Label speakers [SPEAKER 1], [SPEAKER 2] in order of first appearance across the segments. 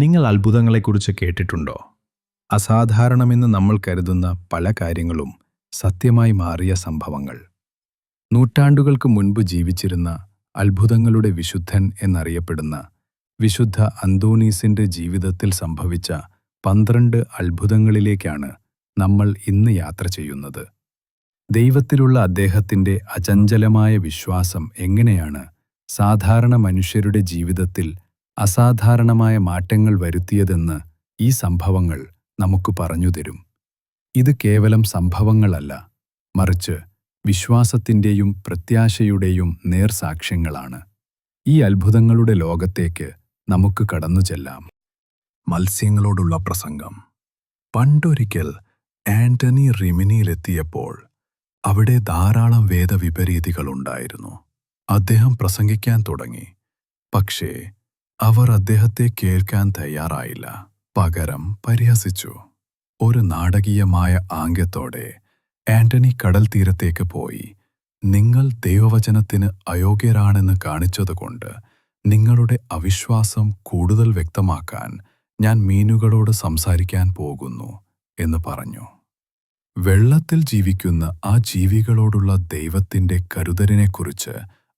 [SPEAKER 1] നിങ്ങൾ അത്ഭുതങ്ങളെക്കുറിച്ച് കേട്ടിട്ടുണ്ടോ? അസാധാരണമെന്ന് നമ്മൾ കരുതുന്ന പല കാര്യങ്ങളും സത്യമായി മാറിയ സംഭവങ്ങൾ. നൂറ്റാണ്ടുകൾക്ക് മുൻപ് ജീവിച്ചിരുന്ന അത്ഭുതങ്ങളുടെ വിശുദ്ധൻ എന്നറിയപ്പെടുന്ന വിശുദ്ധ അന്തോണീസിന്റെ ജീവിതത്തിൽ സംഭവിച്ച പന്ത്രണ്ട് അത്ഭുതങ്ങളിലേക്കാണ് നമ്മൾ ഇന്ന് യാത്ര ചെയ്യുന്നത്. ദൈവത്തിലുള്ള അദ്ദേഹത്തിന്റെ അചഞ്ചലമായ വിശ്വാസം എങ്ങനെയാണ് സാധാരണ മനുഷ്യരുടെ ജീവിതത്തിൽ അസാധാരണമായ മാറ്റങ്ങൾ വരുത്തിയതെന്ന് ഈ സംഭവങ്ങൾ നമുക്ക് പറഞ്ഞുതരും. ഇത് കേവലം സംഭവങ്ങളല്ല മറിച്ച് വിശ്വാസത്തിന്റെയും പ്രത്യാശയുടെയും നേർസാക്ഷ്യങ്ങളാണ്. ഈ അത്ഭുതങ്ങളുടെ ലോകത്തേക്ക് നമുക്ക് കടന്നു ചെല്ലാം. മത്സ്യങ്ങളോടുള്ള പ്രസംഗം. പണ്ടൊരിക്കൽ ആന്റണി റിമിനിയിലെത്തിയപ്പോൾ അവിടെ ധാരാളം വേദവിപരീതികളുണ്ടായിരുന്നു. അദ്ദേഹം പ്രസംഗിക്കാൻ തുടങ്ങി. പക്ഷേ അവർ അദ്ദേഹത്തെ കേൾക്കാൻ തയ്യാറായില്ല. പകരം പരിഹസിച്ചു. ഒരു നാടകീയമായ ആംഗ്യത്തോടെ ആന്റണി കടൽ തീരത്തേക്ക് പോയി. നിങ്ങൾ ദൈവവചനത്തിന് അയോഗ്യരാണെന്ന് കാണിച്ചതുകൊണ്ട് നിങ്ങളുടെ അവിശ്വാസം കൂടുതൽ വ്യക്തമാക്കാൻ ഞാൻ മീനുകളോട് സംസാരിക്കാൻ പോകുന്നു എന്ന് പറഞ്ഞു. വെള്ളത്തിൽ ജീവിക്കുന്ന ആ ജീവികളോടുള്ള ദൈവത്തിന്റെ കരുതലിനെക്കുറിച്ച്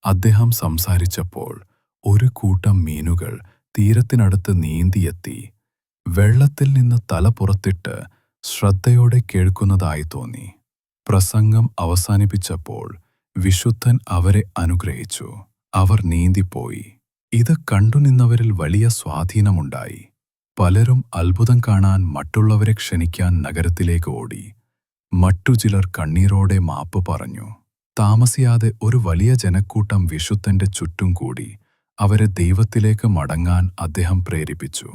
[SPEAKER 1] അദ്ദേഹം സംസാരിച്ചപ്പോൾ ഒരു കൂട്ടം മീനുകൾ തീരത്തിനടുത്ത് നീന്തിയെത്തി. വെള്ളത്തിൽ നിന്ന് തല പുറത്തിട്ട് ശ്രദ്ധയോടെ കേൾക്കുന്നതായി തോന്നി. പ്രസംഗം അവസാനിപ്പിച്ചപ്പോൾ വിശുദ്ധൻ അവരെ അനുഗ്രഹിച്ചു. അവർ നീന്തിപ്പോയി. ഇത് കണ്ടുനിന്നവരിൽ വലിയ സ്വാധീനമുണ്ടായി. പലരും അത്ഭുതം കാണാൻ മറ്റുള്ളവരെ ക്ഷണിക്കാൻ നഗരത്തിലേക്ക് ഓടി. മറ്റു ചിലർ കണ്ണീരോടെ മാപ്പ് പറഞ്ഞു. താമസിയാതെ ഒരു വലിയ ജനക്കൂട്ടം വിശുദ്ധന്റെ ചുറ്റും കൂടി അവരെ ദൈവത്തിലേക്ക് മടങ്ങാൻ അദ്ദേഹം പ്രേരിപ്പിച്ചു.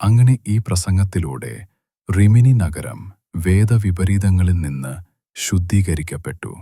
[SPEAKER 1] അങ്ങനെ ഈ പ്രസംഗത്തിലൂടെ റിമിനി നഗരം വേദവിപരീതങ്ങളിൽ നിന്ന് ശുദ്ധീകരിക്കപ്പെട്ടു.